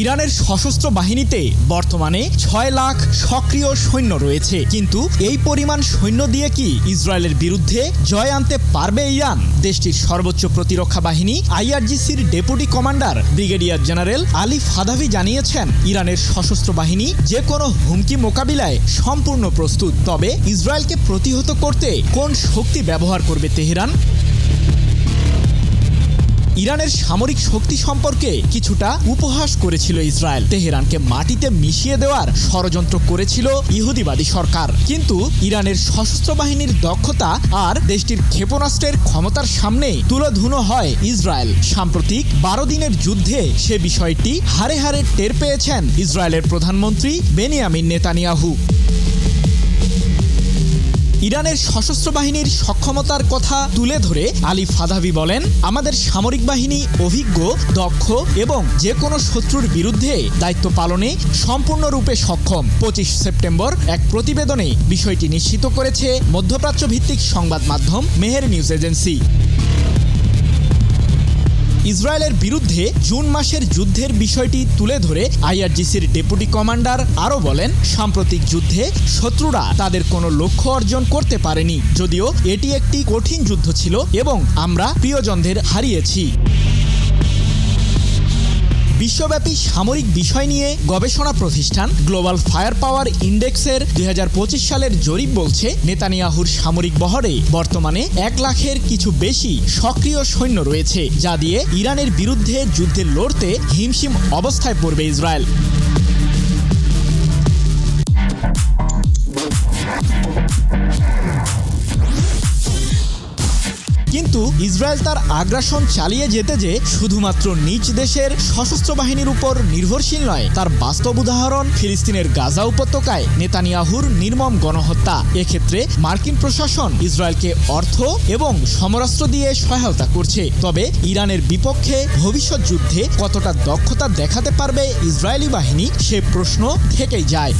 ইরানের সশস্ত্র বাহিনীতে বর্তমানে ছয় লাখ সক্রিয় সৈন্য রয়েছে। কিন্তু এই পরিমাণ সৈন্য দিয়ে কি ইসরায়েলের বিরুদ্ধে জয় আনতে পারবে ইরান? দেশটির সর্বোচ্চ প্রতিরক্ষা বাহিনী আইআরজিসির deputy commander brigadier general Ali Fadavi জানিয়েছেন, ইরানের সশস্ত্র বাহিনী যে কোনো হুমকি মোকাবিলায় সম্পূর্ণ প্রস্তুত। তবে ইসরায়েলকে প্রতিহত করতে কোন শক্তি ব্যবহার করবে তেহরান? ইরানের সামরিক শক্তি সম্পর্কে কিছুটা উপহাস করেছিল ইসরায়েল। তেহরানকে মাটিতে মিশিয়ে দেওয়ার ষড়যন্ত্র করেছিল ইহুদিবাদী সরকার। কিন্তু ইরানের সশস্ত্র বাহিনীর দক্ষতা আর দেশটির ক্ষেপণাস্ত্রের ক্ষমতার সামনে তুলোধুনো হয় ইসরায়েল। সাম্প্রতিক বারো দিনের যুদ্ধে সে বিষয়টি হারে হারে টের পেয়েছেন ইসরায়েলের প্রধানমন্ত্রী বেনিয়ামিন নেতানিয়াহু। ইরানের সশস্ত্র বাহিনীর সক্ষমতার কথা তুলে ধরে আলী ফাদাভি বলেন, আমাদের সামরিক বাহিনী অভিজ্ঞ, দক্ষ এবং যে কোনো শত্রুর বিরুদ্ধে দায়িত্ব পালনে সম্পূর্ণরূপে সক্ষম। পঁচিশ সেপ্টেম্বর এক প্রতিবেদনে বিষয়টি নিশ্চিত করেছে মধ্যপ্রাচ্য ভিত্তিক সংবাদ মাধ্যম মেহের নিউজ এজেন্সি। ইসরায়েলের বিরুদ্ধে জুন মাসের যুদ্ধের বিষয়টি তুলে ধরে আইআরজিসির ডেপুটি কমান্ডার আরও বলেন, সাম্প্রতিক যুদ্ধে শত্রুরা তাদের কোনো লক্ষ্য অর্জন করতে পারেনি, যদিও এটি একটি কঠিন যুদ্ধ ছিল এবং আমরা প্রিয়জনদের হারিয়েছি। বিশ্বব্যাপী সামরিক বিষয় নিয়ে গবেষণা প্রতিষ্ঠান গ্লোবাল ফায়ার পাওয়ার ইন্ডেক্সের দুই হাজার পঁচিশ সালের জরিপ বলছে, নেতানিয়াহুর সামরিক বহরে বর্তমানে এক লাখের কিছু বেশি সক্রিয় সৈন্য রয়েছে, যা দিয়ে ইরানের বিরুদ্ধে যুদ্ধে লড়তে হিমশিম অবস্থায় পড়বে ইসরায়েল। কিন্তু ইসরায়েল তার আগ্রাসন চালিয়ে যেতে যে শুধুমাত্র নিজ দেশের সশস্ত্র বাহিনীর উপর নির্ভরশীল নয়, তার বাস্তব উদাহরণ ফিলিস্তিনের গাজা উপত্যকায় নেতানিয়াহুর নির্মম গণহত্যা। এক্ষেত্রে মার্কিন প্রশাসন ইসরায়েলকে অর্থ এবং সমরাস্ত্র দিয়ে সহায়তা করছে। তবে ইরানের বিপক্ষে ভবিষ্যৎ যুদ্ধে কতটা দক্ষতা দেখাতে পারবে ইসরায়েলি বাহিনী, সে প্রশ্ন থেকেই যায়।